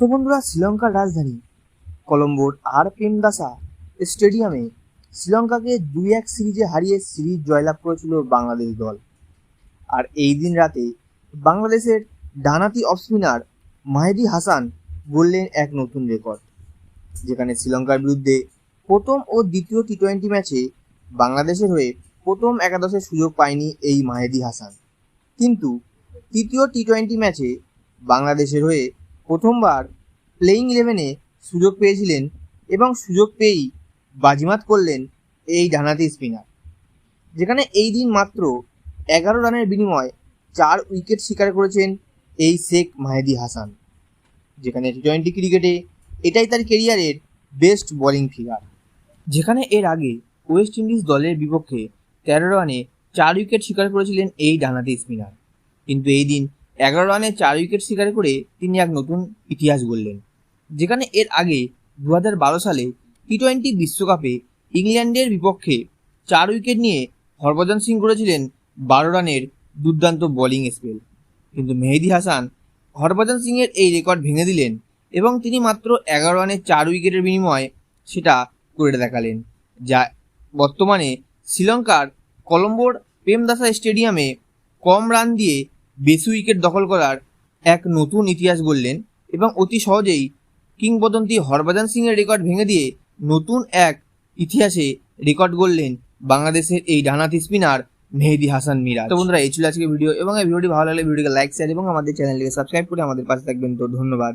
তো বন্ধুরা, শ্রীলঙ্কার রাজধানী কলম্বোর আর প্রেমদাসা স্টেডিয়ামে শ্রীলঙ্কাকে দুই এক সিরিজে হারিয়ে সিরিজ জয়লাভ করেছিল বাংলাদেশ দল। আর এই দিন রাতে বাংলাদেশের ডানাতি অফ স্পিনার মাহেদি হাসান গড়লেন এক নতুন রেকর্ড, যেখানে শ্রীলঙ্কার বিরুদ্ধে প্রথম ও দ্বিতীয় টি টোয়েন্টি ম্যাচে বাংলাদেশের হয়ে প্রথম একাদশের সুযোগ পায়নি এই মাহেদি হাসান। কিন্তু তৃতীয় টি টোয়েন্টি ম্যাচে বাংলাদেশের হয়ে প্রথমবার প্লেইং ইলেভেনে সুযোগ পেয়েছিলেন এবং সুযোগ পেয়েই বাজিমাত করলেন এই ডানাতি স্পিনার যেখানে এই দিন মাত্র এগারো রানের বিনিময়ে চার উইকেট শিকার করেছেন এই শেখ মাহেদি হাসান। যেখানে টি টোয়েন্টি ক্রিকেটে এটাই তার কেরিয়ারের বেস্ট বোলিং ফিগার যেখানে এর আগে ওয়েস্ট ইন্ডিজ দলের বিপক্ষে তেরো রানে চার উইকেট শিকার করেছিলেন এই ডানাতি স্পিনার কিন্তু এই দিন এগারো রানে চার উইকেট শিকার করে তিনি এক নতুন ইতিহাস গড়লেন। যেখানে এর আগে দু হাজার বারো সালে টি টোয়েন্টি বিশ্বকাপে ইংল্যান্ডের বিপক্ষে চার উইকেট নিয়ে হরভজন সিং করেছিলেন বারো রানের দুর্দান্ত বোলিং স্পেল। কিন্তু মেহেদি হাসান হরভজন সিংয়ের এই রেকর্ড ভেঙে দিলেন এবং তিনি মাত্র এগারো রানে চার উইকেটের বিনিময়ে সেটা করে দেখালেন, যা বর্তমানে শ্রীলঙ্কার কলম্বোর প্রেমদাসা স্টেডিয়ামে কম রান দিয়ে বেশি উইকেট দখল করার এক নতুন ইতিহাস গড়লেন এবং অতি সহজেই কিংবদন্তি হরভজন সিংয়ের রেকর্ড ভেঙে দিয়ে নতুন এক ইতিহাসে রেকর্ড গড়লেন বাংলাদেশের এই ডানাতি স্পিনার মেহেদি হাসান মিরা তো বন্ধুরা, এই ছিল আজকে ভিডিও এবং এই ভিডিওটি ভালো লাগলে ভিডিওকে লাইক শেয়ার এবং আমাদের চ্যানেলটিকে সাবস্ক্রাইব করে আমাদের পাশে থাকবেন। তো ধন্যবাদ।